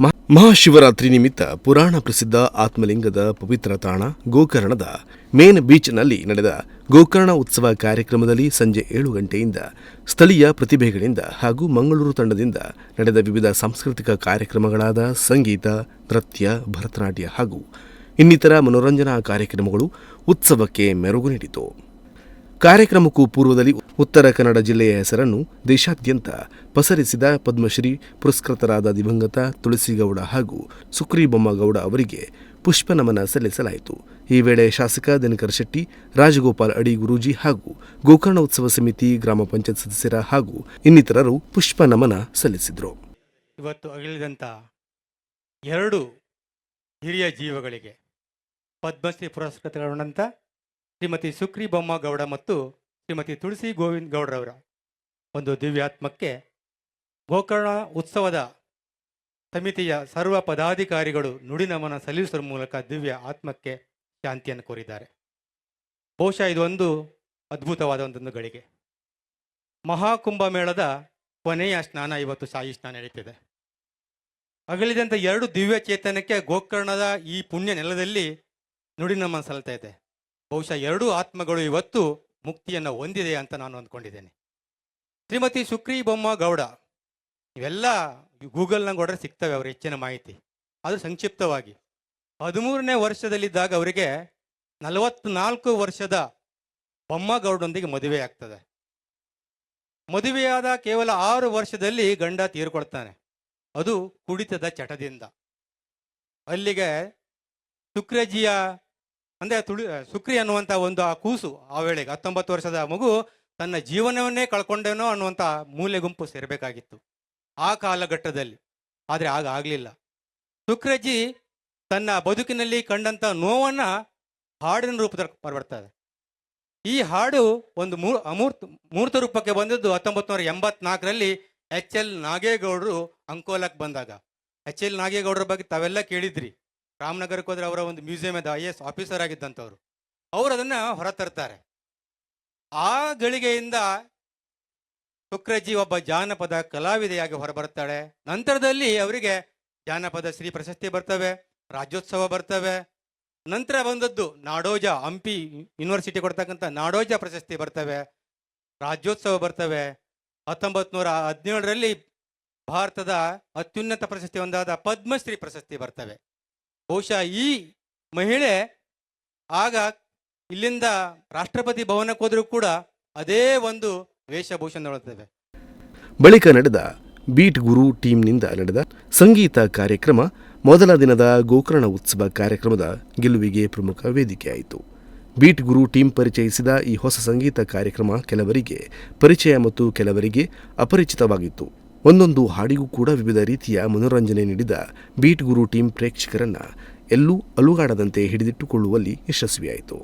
ಮಹಾ- ಮಹಾಶಿವರಾತ್ರಿ ನಿಮಿತ್ತ ಪುರಾಣ ಪ್ರಸಿದ್ಧ ಆತ್ಮಲಿಂಗದ ಪವಿತ್ರ ತಾಣ ಗೋಕರ್ಣದ ಮೇನ್ ಬೀಚ್ನಲ್ಲಿ ನಡೆದ ಗೋಕರ್ಣ ಉತ್ಸವ ಕಾರ್ಯಕ್ರಮದಲ್ಲಿ ಸಂಜೆ ಏಳು ಗಂಟೆಯಿಂದ ಸ್ಥಳೀಯ ಪ್ರತಿಭೆಗಳಿಂದ ಹಾಗೂ ಮಂಗಳೂರು ತಂಡದಿಂದ ನಡೆದ ವಿವಿಧ ಸಾಂಸ್ಕೃತಿಕ ಕಾರ್ಯಕ್ರಮಗಳಾದ ಸಂಗೀತ, ನೃತ್ಯ, ಭರತನಾಟ್ಯ ಹಾಗೂ ಇನ್ನಿತರ ಮನೋರಂಜನಾ ಕಾರ್ಯಕ್ರಮಗಳು ಉತ್ಸವಕ್ಕೆ ಮೆರುಗು ನೀಡಿತು. ಕಾರ್ಯಕ್ರಮಕ್ಕೂ ಪೂರ್ವದಲ್ಲಿ ಉತ್ತರ ಕನ್ನಡ ಜಿಲ್ಲೆಯ ಹೆಸರನ್ನು ದೇಶಾದ್ಯಂತ ಪಸರಿಸಿದ ಪದ್ಮಶ್ರೀ ಪುರಸ್ಕೃತರಾದ ದಿವಂಗತ ತುಳಸಿಗೌಡ ಹಾಗೂ ಸುಕ್ರೀಬೊಮ್ಮಗೌಡ ಅವರಿಗೆ ಪುಷ್ಪನಮನ ಸಲ್ಲಿಸಲಾಯಿತು. ಈ ವೇಳೆ ಶಾಸಕ ದಿನಕರ್ ಶೆಟ್ಟಿ, ರಾಜಗೋಪಾಲ್ ಅಡಿ ಗುರೂಜಿ ಹಾಗೂ ಗೋಕರ್ಣ ಉತ್ಸವ ಸಮಿತಿ ಗ್ರಾಮ ಪಂಚಾಯತ್ ಸದಸ್ಯರ ಹಾಗೂ ಇನ್ನಿತರರು ಪುಷ್ಪನಮನ ಸಲ್ಲಿಸಿದರು. ಇವತ್ತು ಅಗಲಿದಂಥ ಎರಡು ಹಿರಿಯ ಜೀವಗಳಿಗೆ ಪದ್ಮಶ್ರೀ ಪುರಸ್ಕೃತಗೊಂಡಂಥ ಶ್ರೀಮತಿ ಸುಕ್ರಿ ಬೊಮ್ಮಗೌಡ ಮತ್ತು ಶ್ರೀಮತಿ ತುಳಸಿ ಗೋವಿಂದ್ ಗೌಡ್ರವರ ಒಂದು ದಿವ್ಯಾತ್ಮಕ್ಕೆ ಗೋಕರ್ಣ ಉತ್ಸವದ ಸಮಿತಿಯ ಸರ್ವ ಪದಾಧಿಕಾರಿಗಳು ನುಡಿನಮನ ಸಲ್ಲಿಸುವ ಮೂಲಕ ದಿವ್ಯ ಆತ್ಮಕ್ಕೆ ಶಾಂತಿಯನ್ನು ಕೋರಿದ್ದಾರೆ. ಬಹುಶಃ ಇದೊಂದು ಅದ್ಭುತವಾದ ಒಂದೊಂದು ಗಳಿಗೆ. ಮಹಾಕುಂಭಮೇಳದ ಕೊನೆಯ ಸ್ನಾನ ಇವತ್ತು ಶಾಯಿ ಸ್ನಾನ ನಡೀತಿದೆ. ಅಗಲಿದಂಥ ಎರಡು ದಿವ್ಯ ಚೇತನಕ್ಕೆ ಗೋಕರ್ಣದ ಈ ಪುಣ್ಯ ನೆಲದಲ್ಲಿ ನುಡಿನಮನ ಸಲ್ತಾ ಇದೆ. ಬಹುಶಃ ಎರಡೂ ಆತ್ಮಗಳು ಇವತ್ತು ಮುಕ್ತಿಯನ್ನು ಹೊಂದಿದೆ ಅಂತ ನಾನು ಅಂದ್ಕೊಂಡಿದ್ದೇನೆ. ಶ್ರೀಮತಿ ಸುಕ್ರಿ ಬೊಮ್ಮ ಗೌಡ, ಇವೆಲ್ಲ ಗೂಗಲ್ನ ಹೊಡ್ರೆ ಸಿಗ್ತವೆ ಅವ್ರ ಹೆಚ್ಚಿನ ಮಾಹಿತಿ. ಅದು ಸಂಕ್ಷಿಪ್ತವಾಗಿ. ಹದಿಮೂರನೇ ವರ್ಷದಲ್ಲಿದ್ದಾಗ ಅವರಿಗೆ ನಲವತ್ನಾಲ್ಕು ವರ್ಷದ ಬೊಮ್ಮಗೌಡೊಂದಿಗೆ ಮದುವೆ ಆಗ್ತದೆ. ಮದುವೆಯಾದ ಕೇವಲ ಆರು ವರ್ಷದಲ್ಲಿ ಗಂಡ ತೀರ್ಕೊಳ್ತಾನೆ. ಅದು ಕುಡಿತದ ಚಟದಿಂದ. ಅಲ್ಲಿಗೆ ಶುಕ್ರಜಿಯ ಅಂದ್ರೆ ತುಳಿ ಸುಕ್ರಿ ಅನ್ನುವಂಥ ಒಂದು ಆ ಕೂಸು ಆ ವೇಳೆಗೆ, ಹತ್ತೊಂಬತ್ತು ವರ್ಷದ ಮಗು ತನ್ನ ಜೀವನವನ್ನೇ ಕಳ್ಕೊಂಡೇನೋ ಅನ್ನುವಂಥ ಮೂಲೆ ಗುಂಪು ಸೇರಬೇಕಾಗಿತ್ತು ಆ ಕಾಲಘಟ್ಟದಲ್ಲಿ. ಆದರೆ ಆಗ ಆಗಲಿಲ್ಲ. ಸುಕ್ರಜ್ಜಿ ತನ್ನ ಬದುಕಿನಲ್ಲಿ ಕಂಡಂಥ ನೋವನ್ನ ಹಾಡಿನ ರೂಪದಲ್ಲಿ ಬರ್ತದೆ ಈ ಹಾಡು ಒಂದು ಮೂ, ಅಮೂರ್ತ, ಮೂರ್ತ ರೂಪಕ್ಕೆ ಬಂದದ್ದು ಹತ್ತೊಂಬತ್ತು ನೂರ ಎಂಬತ್ನಾಲ್ಕರಲ್ಲಿ ಎಚ್ ಎಲ್ ನಾಗೇಗೌಡರು ಅಂಕೋಲಕ್ಕೆ ಬಂದಾಗ. ಎಚ್ ಎಲ್ ನಾಗೇಗೌಡರ ಬಗ್ಗೆ ತಾವೆಲ್ಲ ಕೇಳಿದ್ರಿ. ರಾಮನಗರಕ್ಕೆ ಹೋದ್ರೆ ಅವರ ಒಂದು ಮ್ಯೂಸಿಯಮದ ಐ ಎಸ್ ಆಫೀಸರ್ ಆಗಿದ್ದಂಥವ್ರು. ಅವರು ಅದನ್ನ ಹೊರತರ್ತಾರೆ. ಆ ಗಳಿಗೆಯಿಂದ ಶುಕ್ರಜಿ ಒಬ್ಬ ಜಾನಪದ ಕಲಾವಿದೆಯಾಗಿ ಹೊರಬರ್ತಾಳೆ. ನಂತರದಲ್ಲಿ ಅವರಿಗೆ ಜಾನಪದ ಶ್ರೀ ಪ್ರಶಸ್ತಿ ಬರ್ತವೆ, ರಾಜ್ಯೋತ್ಸವ ಬರ್ತವೆ. ನಂತರ ಬಂದದ್ದು ನಾಡೋಜ ಹಂಪಿ ಯೂನಿವರ್ಸಿಟಿ ಕೊಡ್ತಕ್ಕಂಥ ನಾಡೋಜ ಪ್ರಶಸ್ತಿ ಬರ್ತವೆ, ರಾಜ್ಯೋತ್ಸವ ಬರ್ತವೆ. ಹತ್ತೊಂಬತ್ತು ನೂರ ಹದಿನೇಳರಲ್ಲಿ ಭಾರತದ ಅತ್ಯುನ್ನತ ಪ್ರಶಸ್ತಿ ಒಂದಾದ ಪದ್ಮಶ್ರೀ ಪ್ರಶಸ್ತಿ ಬರ್ತವೆ. ಬಹುಶಃ ಈ ಮಹಿಳೆ ಆಗ ಇಲ್ಲಿಂದ ರಾಷ್ಟ್ರಪತಿ ಭವನಕ್ಕೆ ಹೋದರೂ ಕೂಡ ಅದೇ ಒಂದು ವೇಷಭೂಷಣ ನೋಡುತ್ತೇವೆ ಬಳಿಕ ನಡೆದ ಬೀಟ್ ಗುರು ಟೀಮ್ನಿಂದ ನಡೆದ ಸಂಗೀತ ಕಾರ್ಯಕ್ರಮ ಮೊದಲ ದಿನದ ಗೋಕರ್ಣ ಉತ್ಸವ ಕಾರ್ಯಕ್ರಮದ ಗೆಲುವಿಗೆ ಪ್ರಮುಖ ವೇದಿಕೆಯಾಯಿತು. ಬೀಟ್ ಗುರು ಟೀಮ್ ಪರಿಚಯಿಸಿದ ಈ ಹೊಸ ಸಂಗೀತ ಕಾರ್ಯಕ್ರಮ ಕೆಲವರಿಗೆ ಪರಿಚಯ ಮತ್ತು ಕೆಲವರಿಗೆ ಅಪರಿಚಿತವಾಗಿತ್ತು. ಒಂದೊಂದು ಹಾಡಿಗೂ ಕೂಡ ವಿವಿಧ ರೀತಿಯ ಮನೋರಂಜನೆ ನೀಡಿದ ಬೀಟ್ ಗುರು ಟೀಮ್ ಪ್ರೇಕ್ಷಕರನ್ನು ಎಲ್ಲೂ ಅಲುಗಾಡದಂತೆ ಹಿಡಿದಿಟ್ಟುಕೊಳ್ಳುವಲ್ಲಿ ಯಶಸ್ವಿಯಾಯಿತು.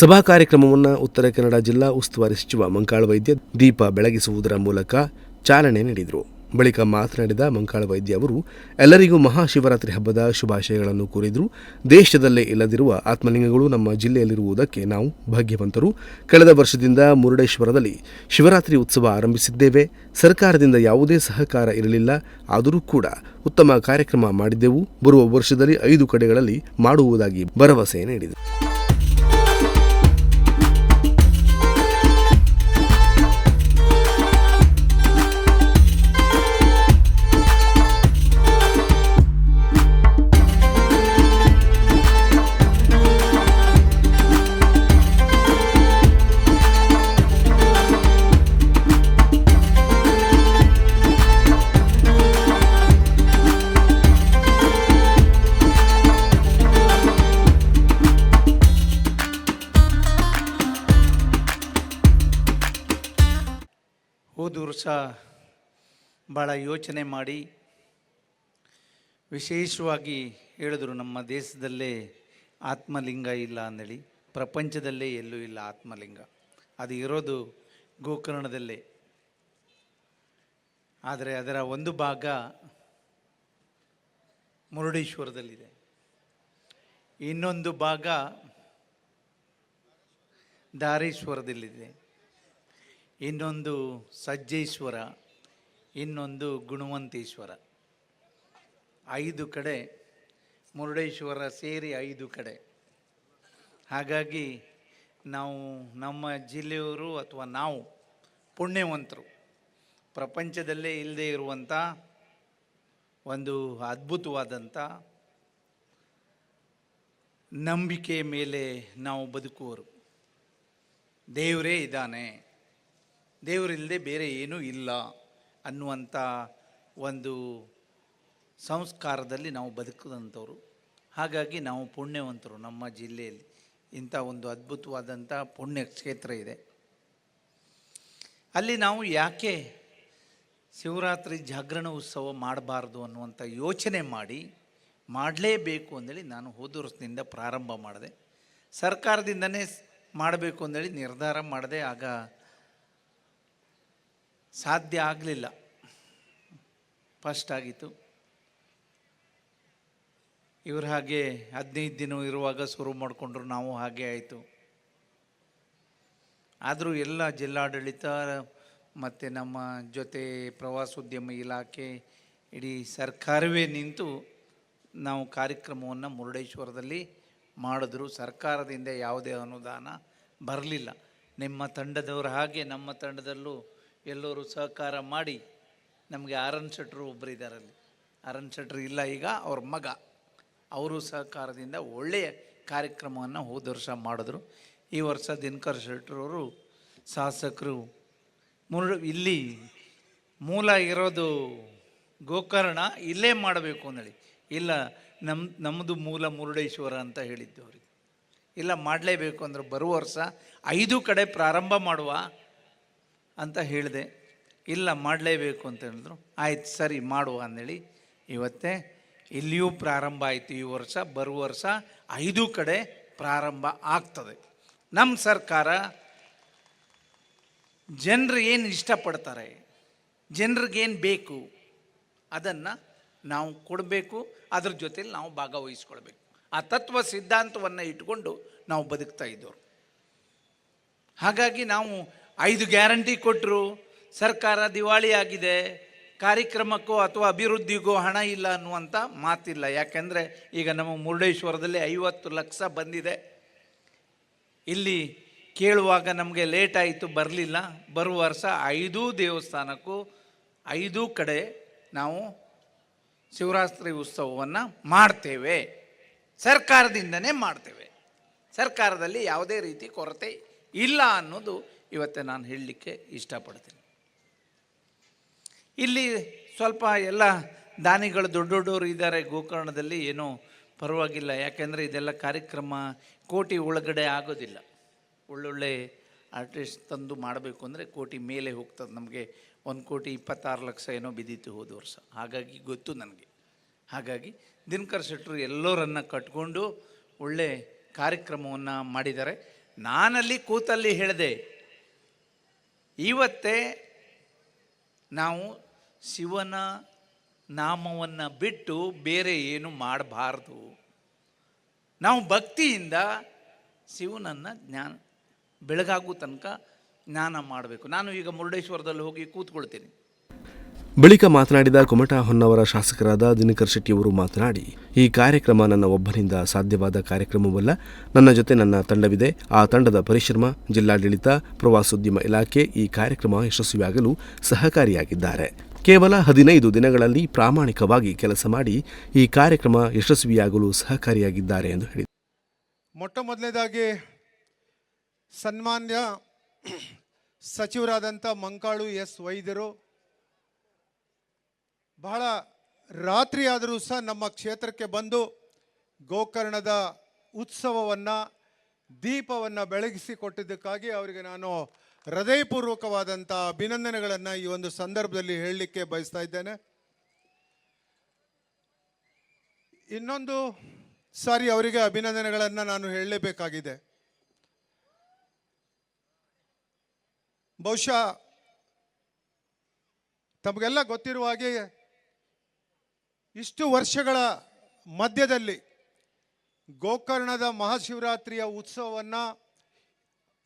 ಸಭಾ ಕಾರ್ಯಕ್ರಮವನ್ನು ಉತ್ತರ ಕನ್ನಡ ಜಿಲ್ಲಾ ಉಸ್ತುವಾರಿ ಸಚಿವ ಮಂಕಾಳ ವೈದ್ಯ ದೀಪ ಬೆಳಗಿಸುವುದರ ಮೂಲಕ ಚಾಲನೆ ನೀಡಿದರು. ಬಳಿಕ ಮಾತನಾಡಿದ ಮಂಕಾಳ ವೈದ್ಯ ಅವರು, ಎಲ್ಲರಿಗೂ ಮಹಾಶಿವರಾತ್ರಿ ಹಬ್ಬದ ಶುಭಾಶಯಗಳನ್ನು ಕೋರಿದರು. ದೇಶದಲ್ಲೇ ಇಲ್ಲದಿರುವ ಆತ್ಮಲಿಂಗಗಳು ನಮ್ಮ ಜಿಲ್ಲೆಯಲ್ಲಿರುವುದಕ್ಕೆ ನಾವು ಭಾಗ್ಯವಂತರು. ಕಳೆದ ವರ್ಷದಿಂದ ಮುರುಡೇಶ್ವರದಲ್ಲಿ ಶಿವರಾತ್ರಿ ಉತ್ಸವ ಆರಂಭಿಸಿದ್ದೇವೆ. ಸರ್ಕಾರದಿಂದ ಯಾವುದೇ ಸಹಕಾರ ಇರಲಿಲ್ಲ. ಆದರೂ ಕೂಡ ಉತ್ತಮ ಕಾರ್ಯಕ್ರಮ ಮಾಡಿದ್ದೆವು. ಬರುವ ವರ್ಷದಲ್ಲಿ ಐದು ಕಡೆಗಳಲ್ಲಿ ಮಾಡುವುದಾಗಿ ಭರವಸೆ ನೀಡಿದರು. ವರ್ಷ ಭಾಳ ಯೋಚನೆ ಮಾಡಿ ವಿಶೇಷವಾಗಿ ಹೇಳಿದ್ರು ನಮ್ಮ ದೇಶದಲ್ಲೇ ಆತ್ಮಲಿಂಗ ಇಲ್ಲ ಅಂದೇಳಿ. ಪ್ರಪಂಚದಲ್ಲೇ ಎಲ್ಲೂ ಇಲ್ಲ ಆತ್ಮಲಿಂಗ. ಅದು ಇರೋದು ಗೋಕರ್ಣದಲ್ಲೇ. ಆದರೆ ಅದರ ಒಂದು ಭಾಗ ಮುರುಡೇಶ್ವರದಲ್ಲಿದೆ. ಇನ್ನೊಂದು ಭಾಗ ಧಾರೇಶ್ವರದಲ್ಲಿದೆ ಇನ್ನೊಂದು ಸಜ್ಜೇಶ್ವರ, ಇನ್ನೊಂದು ಗುಣವಂತೇಶ್ವರ. ಐದು ಕಡೆ, ಮುರುಡೇಶ್ವರ ಸೇರಿ ಐದು ಕಡೆ. ಹಾಗಾಗಿ ನಾವು ನಮ್ಮ ಜಿಲ್ಲೆಯವರು ಅಥವಾ ನಾವು ಪುಣ್ಯವಂತರು. ಪ್ರಪಂಚದಲ್ಲೇ ಇಲ್ಲದೆ ಇರುವಂಥ ಒಂದು ಅದ್ಭುತವಾದಂಥ ನಂಬಿಕೆ ಮೇಲೆ ನಾವು ಬದುಕುವರು. ದೇವರೇ ಇದ್ದಾನೆ. ದೇವರಿಲ್ಲದೆ ಬೇರೆ ಏನೂ ಇಲ್ಲ ಅನ್ನುವಂಥ ಒಂದು ಸಂಸ್ಕಾರದಲ್ಲಿ ನಾವು ಬದುಕಿದಂಥವ್ರು. ಹಾಗಾಗಿ ನಾವು ಪುಣ್ಯವಂತರು ನಮ್ಮ ಜಿಲ್ಲೆಯಲ್ಲಿ. ಇಂಥ ಒಂದು ಅದ್ಭುತವಾದಂಥ ಪುಣ್ಯ ಕ್ಷೇತ್ರ ಇದೆ. ಅಲ್ಲಿ ನಾವು ಯಾಕೆ ಶಿವರಾತ್ರಿ ಜಾಗರಣ ಉತ್ಸವ ಮಾಡಬಾರ್ದು ಅನ್ನುವಂಥ ಯೋಚನೆ ಮಾಡಿ ಮಾಡಲೇಬೇಕು ಅಂದೇಳಿ ನಾನು ಹೋದ ವರ್ಷದಿಂದ ಪ್ರಾರಂಭ ಮಾಡಿದೆ. ಸರ್ಕಾರದಿಂದನೇ ಮಾಡಬೇಕು ಅಂದೇಳಿ ನಿರ್ಧಾರ ಮಾಡಿದೆ. ಆಗ ಸಾಧ್ಯ ಆಗಲಿಲ್ಲ. ಫಸ್ಟ್ ಆಗಿತ್ತು. ಇವರು ಹಾಗೆ ಹದಿನೈದು ದಿನ ಇರುವಾಗ ಶುರು ಮಾಡಿಕೊಂಡ್ರು ನಾವು ಹಾಗೆ ಆಯಿತು. ಆದರೂ ಎಲ್ಲ ಜಿಲ್ಲಾಡಳಿತ ಮತ್ತು ನಮ್ಮ ಜೊತೆ ಪ್ರವಾಸೋದ್ಯಮ ಇಲಾಖೆ ಇಡೀ ಸರ್ಕಾರವೇ ನಿಂತು ನಾವು ಕಾರ್ಯಕ್ರಮವನ್ನು ಮುರುಡೇಶ್ವರದಲ್ಲಿ ಮಾಡಿದ್ರು. ಸರ್ಕಾರದಿಂದ ಯಾವುದೇ ಅನುದಾನ ಬರಲಿಲ್ಲ. ನಿಮ್ಮ ತಂಡದವರು ಹಾಗೆ ನಮ್ಮ ತಂಡದಲ್ಲೂ ಎಲ್ಲರೂ ಸಹಕಾರ ಮಾಡಿ ನಮಗೆ ಆರನ್ ಶೆಟ್ರು ಒಬ್ಬರು ಇದ್ದಾರಲ್ಲಿ ಆರನ್ ಶೆಟ್ರು ಇಲ್ಲ ಈಗ, ಅವ್ರ ಮಗ. ಅವರು ಸಹಕಾರದಿಂದ ಒಳ್ಳೆಯ ಕಾರ್ಯಕ್ರಮವನ್ನು ಹೋದ ವರ್ಷ ಮಾಡಿದ್ರು. ಈ ವರ್ಷ ದಿನಕರ್ ಶೆಟ್ರವರು ಶಾಸಕರು ಮುರು, ಇಲ್ಲಿ ಮೂಲ ಇರೋದು ಗೋಕರ್ಣ, ಇಲ್ಲೇ ಮಾಡಬೇಕು ಅಂದೇಳಿ ಇಲ್ಲ ನಮ್ಮ ನಮ್ಮದು ಮೂಲ ಮುರುಡೇಶ್ವರ ಅಂತ ಹೇಳಿದ್ದು ಅವ್ರಿಗೆ. ಇಲ್ಲ, ಮಾಡಲೇಬೇಕು ಅಂದ್ರೆ ಬರುವ ವರ್ಷ ಐದು ಕಡೆ ಪ್ರಾರಂಭ ಮಾಡುವ ಅಂತ ಹೇಳಿದೆ. ಇಲ್ಲ, ಮಾಡಲೇಬೇಕು ಅಂತ ಹೇಳಿದ್ರು. ಆಯ್ತು, ಸರಿ, ಮಾಡುವ ಅಂದೇಳಿ. ಇವತ್ತೇ ಇಲ್ಲಿಯೂ ಪ್ರಾರಂಭ ಆಯಿತು. ಈ ವರ್ಷ, ಬರುವ ವರ್ಷ ಐದು ಕಡೆ ಪ್ರಾರಂಭ ಆಗ್ತದೆ. ನಮ್ಮ ಸರ್ಕಾರ ಜನರು ಏನು ಇಷ್ಟಪಡ್ತಾರೆ ಜನರಿಗೇನು ಬೇಕು, ಅದನ್ನು ನಾವು ಕೊಡಬೇಕು. ಅದ್ರ ಜೊತೆಲಿ ನಾವು ಭಾಗವಹಿಸ್ಕೊಳ್ಬೇಕು. ಆ ತತ್ವ ಸಿದ್ಧಾಂತವನ್ನು ಇಟ್ಕೊಂಡು ನಾವು ಬದುಕ್ತಾ ಇದ್ದವರು ಹಾಗಾಗಿ ನಾವು ಐದು ಗ್ಯಾರಂಟಿ ಕೊಟ್ಟರು ಸರ್ಕಾರ ದಿವಾಳಿ ಆಗಿದೆ ಕಾರ್ಯಕ್ರಮಕ್ಕೋ ಅಥವಾ ಅಭಿವೃದ್ಧಿಗೋ ಹಣ ಇಲ್ಲ ಅನ್ನುವಂಥ ಮಾತಿಲ್ಲ. ಯಾಕೆಂದರೆ ಈಗ ನಮ್ಮ ಮುರುಡೇಶ್ವರದಲ್ಲಿ ಐವತ್ತು ಲಕ್ಷ ಬಂದಿದೆ. ಇಲ್ಲಿ ಕೇಳುವಾಗ ನಮಗೆ ಲೇಟ್ ಆಯಿತು, ಬರಲಿಲ್ಲ. ಬರುವ ವರ್ಷ ಐದೂ ದೇವಸ್ಥಾನಕ್ಕೂ ಐದೂ ಕಡೆ ನಾವು ಶಿವರಾತ್ರಿ ಉತ್ಸವವನ್ನು ಮಾಡ್ತೇವೆ. ಸರ್ಕಾರದಿಂದನೇ ಮಾಡ್ತೇವೆ. ಸರ್ಕಾರದಲ್ಲಿ ಯಾವುದೇ ರೀತಿ ಕೊರತೆ ಇಲ್ಲ ಅನ್ನೋದು ಇವತ್ತು ನಾನು ಹೇಳಲಿಕ್ಕೆ ಇಷ್ಟಪಡ್ತೀನಿ. ಇಲ್ಲಿ ಸ್ವಲ್ಪ ಎಲ್ಲ ದಾನಿಗಳು ದೊಡ್ಡ ದೊಡ್ಡವರು ಇದ್ದಾರೆ ಗೋಕರ್ಣದಲ್ಲಿ, ಏನೂ ಪರವಾಗಿಲ್ಲ. ಯಾಕೆಂದರೆ ಇದೆಲ್ಲ ಕಾರ್ಯಕ್ರಮ ಕೋಟಿ ಒಳಗಡೆ ಆಗೋದಿಲ್ಲ. ಒಳ್ಳೊಳ್ಳೆ ಆರ್ಟಿಸ್ಟ್ ತಂದು ಮಾಡಬೇಕು ಅಂದರೆ ಕೋಟಿ ಮೇಲೆ ಹೋಗ್ತದೆ. ನಮಗೆ ಒಂದು ಕೋಟಿ ಇಪ್ಪತ್ತಾರು ಲಕ್ಷ ಏನೋ ಬಿದ್ದಿತ್ತು ಹೋದ ವರ್ಷ. ಹಾಗಾಗಿ ಗೊತ್ತು ನನಗೆ. ಹಾಗಾಗಿ ದಿನಕರ್ ಶೆಟ್ಟರು ಎಲ್ಲರನ್ನು ಕಟ್ಕೊಂಡು ಒಳ್ಳೆ ಕಾರ್ಯಕ್ರಮವನ್ನು ಮಾಡಿದ್ದಾರೆ. ನಾನಲ್ಲಿ ಕೂತಲ್ಲಿ ಹೇಳಿದೆ ಇವತ್ತೇ ನಾವು ಶಿವನ ನಾಮವನ್ನು ಬಿಟ್ಟು ಬೇರೆ ಏನು ಮಾಡಬಾರ್ದು. ನಾವು ಭಕ್ತಿಯಿಂದ ಶಿವನನ್ನು ಜ್ಞಾನ, ಬೆಳಗಾಗೋ ತನಕ ಜ್ಞಾನ ಮಾಡಬೇಕು. ನಾನು ಈಗ ಮುರುಡೇಶ್ವರದಲ್ಲಿ ಹೋಗಿ ಕೂತ್ಕೊಳ್ತೀನಿ. ಬಳಿಕ ಮಾತನಾಡಿದ ಕುಮಟಾ ಹೊನ್ನವರ ಶಾಸಕರಾದ ದಿನಕರ್ ಶೆಟ್ಟಿಯವರು ಮಾತನಾಡಿ, ಈ ಕಾರ್ಯಕ್ರಮ ನನ್ನ ಒಬ್ಬನಿಂದ ಸಾಧ್ಯವಾದ ಕಾರ್ಯಕ್ರಮವಲ್ಲ. ನನ್ನ ಜೊತೆ ನನ್ನ ತಂಡವಿದೆ. ಆ ತಂಡದ ಪರಿಶ್ರಮ, ಜಿಲ್ಲಾಡಳಿತ, ಪ್ರವಾಸೋದ್ಯಮ ಇಲಾಖೆ ಈ ಕಾರ್ಯಕ್ರಮ ಯಶಸ್ವಿಯಾಗಲು ಸಹಕಾರಿಯಾಗಿದ್ದಾರೆ. ಕೇವಲ ಹದಿನೈದು ದಿನಗಳಲ್ಲಿ ಪ್ರಾಮಾಣಿಕವಾಗಿ ಕೆಲಸ ಮಾಡಿ ಈ ಕಾರ್ಯಕ್ರಮ ಯಶಸ್ವಿಯಾಗಲು ಸಹಕಾರಿಯಾಗಿದ್ದಾರೆ ಎಂದು ಹೇಳಿದರು. ಮೊಟ್ಟ ಮೊದಲನೇದಾಗಿ ಸನ್ಮಾನ್ಯ ಸಚಿವರಾದಂಥ ಮಂಕಾಳು ಎಸ್ ವೈದ್ಯರು ಬಹಳ ರಾತ್ರಿ ಆದರೂ ಸಹ ನಮ್ಮ ಕ್ಷೇತ್ರಕ್ಕೆ ಬಂದು ಗೋಕರ್ಣದ ಉತ್ಸವವನ್ನು, ದೀಪವನ್ನು ಬೆಳಗಿಸಿ ಕೊಟ್ಟಿದ್ದಕ್ಕಾಗಿ ಅವರಿಗೆ ನಾನು ಹೃದಯಪೂರ್ವಕವಾದಂಥ ಅಭಿನಂದನೆಗಳನ್ನು ಈ ಒಂದು ಸಂದರ್ಭದಲ್ಲಿ ಹೇಳಲಿಕ್ಕೆ ಬಯಸ್ತಾ ಇದ್ದೇನೆ. ಇನ್ನೊಂದು ಸಾರಿ ಅವರಿಗೆ ಅಭಿನಂದನೆಗಳನ್ನು ನಾನು ಹೇಳಲೇಬೇಕಾಗಿದೆ. ಬಹುಶಃ ತಮಗೆಲ್ಲ ಗೊತ್ತಿರುವ ಹಾಗೆ ಇಷ್ಟು ವರ್ಷಗಳ ಮಧ್ಯದಲ್ಲಿ ಗೋಕರ್ಣದ ಮಹಾಶಿವರಾತ್ರಿಯ ಉತ್ಸವವನ್ನು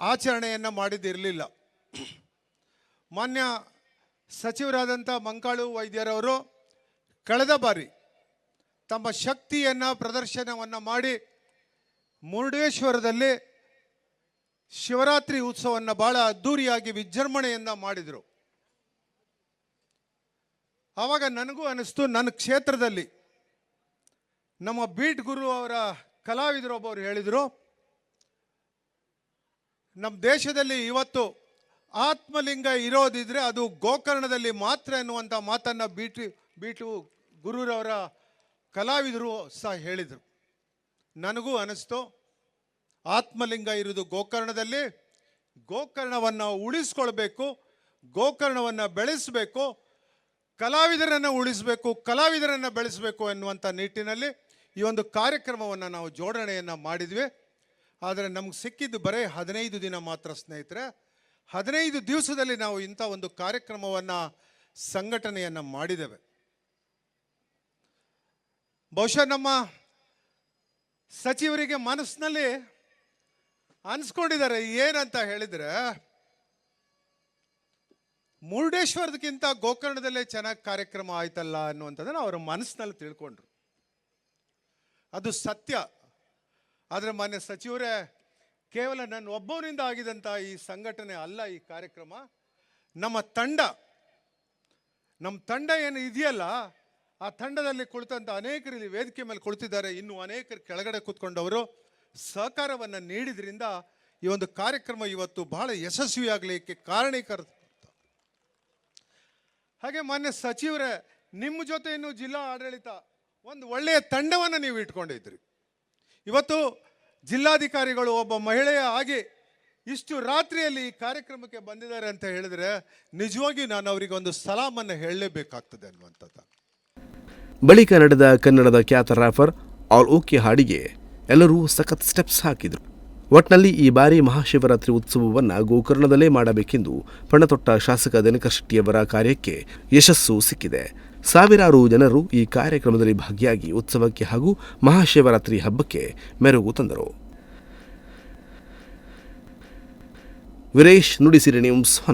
ಆಚರಣೆಯನ್ನು ಮಾಡಿದ್ದಿರಲಿಲ್ಲ. ಮಾನ್ಯ ಸಚಿವರಾದಂಥ ಮಂಕಾಳು ವೈದ್ಯರವರು ಕಳೆದ ಬಾರಿ ತಮ್ಮ ಶಕ್ತಿಯನ್ನು ಪ್ರದರ್ಶನವನ್ನು ಮಾಡಿ ಮುರುಡೇಶ್ವರದಲ್ಲಿ ಶಿವರಾತ್ರಿ ಉತ್ಸವವನ್ನು ಭಾಳ ಅದ್ಧೂರಿಯಾಗಿ ವಿಜೃಂಭಣೆಯಿಂದ ಮಾಡಿದರು. ಆವಾಗ ನನಗೂ ಅನಿಸ್ತು, ನನ್ನ ಕ್ಷೇತ್ರದಲ್ಲಿ. ನಮ್ಮ ಬೀಟ್ ಗುರು ಅವರ ಕಲಾವಿದರೊಬ್ಬರು ಹೇಳಿದರು ನಮ್ಮ ದೇಶದಲ್ಲಿ ಇವತ್ತು ಆತ್ಮಲಿಂಗ ಇರೋದಿದ್ರೆ ಅದು ಗೋಕರ್ಣದಲ್ಲಿ ಮಾತ್ರ ಎನ್ನುವಂಥ ಮಾತನ್ನು ಬೀಟು ಬೀಟು ಗುರುರವರ ಕಲಾವಿದರು ಸಹ ಹೇಳಿದರು. ನನಗೂ ಅನಿಸ್ತು, ಆತ್ಮಲಿಂಗ ಇರೋದು ಗೋಕರ್ಣದಲ್ಲಿ, ಗೋಕರ್ಣವನ್ನು ಉಳಿಸ್ಕೊಳ್ಬೇಕು, ಗೋಕರ್ಣವನ್ನು ಬೆಳೆಸಬೇಕು ಕಲಾವಿದರನ್ನು ಉಳಿಸಬೇಕು, ಕಲಾವಿದರನ್ನು ಬೆಳೆಸಬೇಕು ಎನ್ನುವಂಥ ನಿಟ್ಟಿನಲ್ಲಿ ಈ ಒಂದು ಕಾರ್ಯಕ್ರಮವನ್ನು ನಾವು ಜೋಡಣೆಯನ್ನು ಮಾಡಿದ್ವಿ. ಆದರೆ ನಮ್ಗೆ ಸಿಕ್ಕಿದ್ದು ಬರೀ ಹದಿನೈದು ದಿನ ಮಾತ್ರ ಸ್ನೇಹಿತರೆ. ಹದಿನೈದು ದಿವಸದಲ್ಲಿ ನಾವು ಇಂಥ ಒಂದು ಕಾರ್ಯಕ್ರಮವನ್ನು, ಸಂಘಟನೆಯನ್ನು ಮಾಡಿದ್ದೇವೆ. ಬಹುಶಃ ನಮ್ಮ ಸಚಿವರಿಗೆ ಮನಸ್ಸಿನಲ್ಲಿ ಅನ್ಸ್ಕೊಂಡಿದ್ದಾರೆ, ಏನಂತ ಹೇಳಿದ್ರೆ ಮುರುಡೇಶ್ವರದಕ್ಕಿಂತ ಗೋಕರ್ಣದಲ್ಲೇ ಚೆನ್ನಾಗಿ ಕಾರ್ಯಕ್ರಮ ಆಯ್ತಲ್ಲ ಅನ್ನುವಂಥದ್ದನ್ನು ಅವರ ಮನಸ್ಸಿನಲ್ಲಿ ತಿಳ್ಕೊಂಡ್ರು. ಅದು ಸತ್ಯ. ಆದರೆ ಮಾನ್ಯ ಸಚಿವರೇ, ಕೇವಲ ನನ್ನ ಒಬ್ಬವನಿಂದ ಆಗಿದಂಥ ಈ ಸಂಘಟನೆ ಅಲ್ಲ ಈ ಕಾರ್ಯಕ್ರಮ. ನಮ್ಮ ತಂಡ ನಮ್ಮ ತಂಡ ಏನು ಇದೆಯಲ್ಲ, ಆ ತಂಡದಲ್ಲಿ ಕುಳಿತಂಥ ಅನೇಕರು ಇಲ್ಲಿ ವೇದಿಕೆ ಮೇಲೆ ಕುಳಿತಿದ್ದಾರೆ. ಇನ್ನು ಅನೇಕರು ಕೆಳಗಡೆ ಕೂತ್ಕೊಂಡವರು ಸಹಕಾರವನ್ನು ನೀಡಿದ್ರಿಂದ ಈ ಒಂದು ಕಾರ್ಯಕ್ರಮ ಇವತ್ತು ಬಹಳ ಯಶಸ್ವಿಯಾಗಲಿಕ್ಕೆ ಕಾರಣೀಕರ ಹಾಗೆ ಮಾನ್ಯ ಸಚಿವರೇ, ನಿಮ್ಮ ಜೊತೆ ಇನ್ನು ಜಿಲ್ಲಾ ಆಡಳಿತ ಒಂದು ಒಳ್ಳೆಯ ತಂಡವನ್ನು ನೀವು ಇಟ್ಕೊಂಡಿದ್ರಿ ಇವತ್ತು ಜಿಲ್ಲಾಧಿಕಾರಿಗಳು ಒಬ್ಬ ಮಹಿಳೆಯ ಆಗಿ ಇಷ್ಟು ರಾತ್ರಿಯಲ್ಲಿ ಈ ಕಾರ್ಯಕ್ರಮಕ್ಕೆ ಬಂದಿದ್ದಾರೆ ಅಂತ ಹೇಳಿದ್ರೆ ನಿಜವಾಗಿ ನಾನು ಅವರಿಗೆ ಒಂದು ಸಲಾಮನ್ನು ಹೇಳಲೇಬೇಕಾಗ್ತದೆ ಅನ್ನುವಂಥದ್ದು. ಬಳಿಕ ನಡೆದ ಕನ್ನಡದ ಖ್ಯಾತ ರಾಫರ್ ಆಲ್ ಓಕೆ ಹಾಡಿಗೆ ಎಲ್ಲರೂ ಸಖತ್ ಸ್ಟೆಪ್ಸ್ ಹಾಕಿದರು. ಒಟ್ನಲ್ಲಿ ಈ ಬಾರಿ ಮಹಾಶಿವರಾತ್ರಿ ಉತ್ಸವವನ್ನು ಗೋಕರ್ಣದಲ್ಲೇ ಮಾಡಬೇಕೆಂದು ಪಣತೊಟ್ಟ ಶಾಸಕ ದಿನಕರ್ ಶೆಟ್ಟಿಯವರ ಕಾರ್ಯಕ್ಕೆ ಯಶಸ್ಸು ಸಿಕ್ಕಿದೆ. ಸಾವಿರಾರು ಜನರು ಈ ಕಾರ್ಯಕ್ರಮದಲ್ಲಿ ಭಾಗಿಯಾಗಿ ಉತ್ಸವಕ್ಕೆ ಹಾಗೂ ಮಹಾಶಿವರಾತ್ರಿ ಹಬ್ಬಕ್ಕೆ ಮೆರುಗು ತಂದರು. ವೀರೇಶ್ ನುಡಿಸಿರಿ ನ್ಯೂಸ್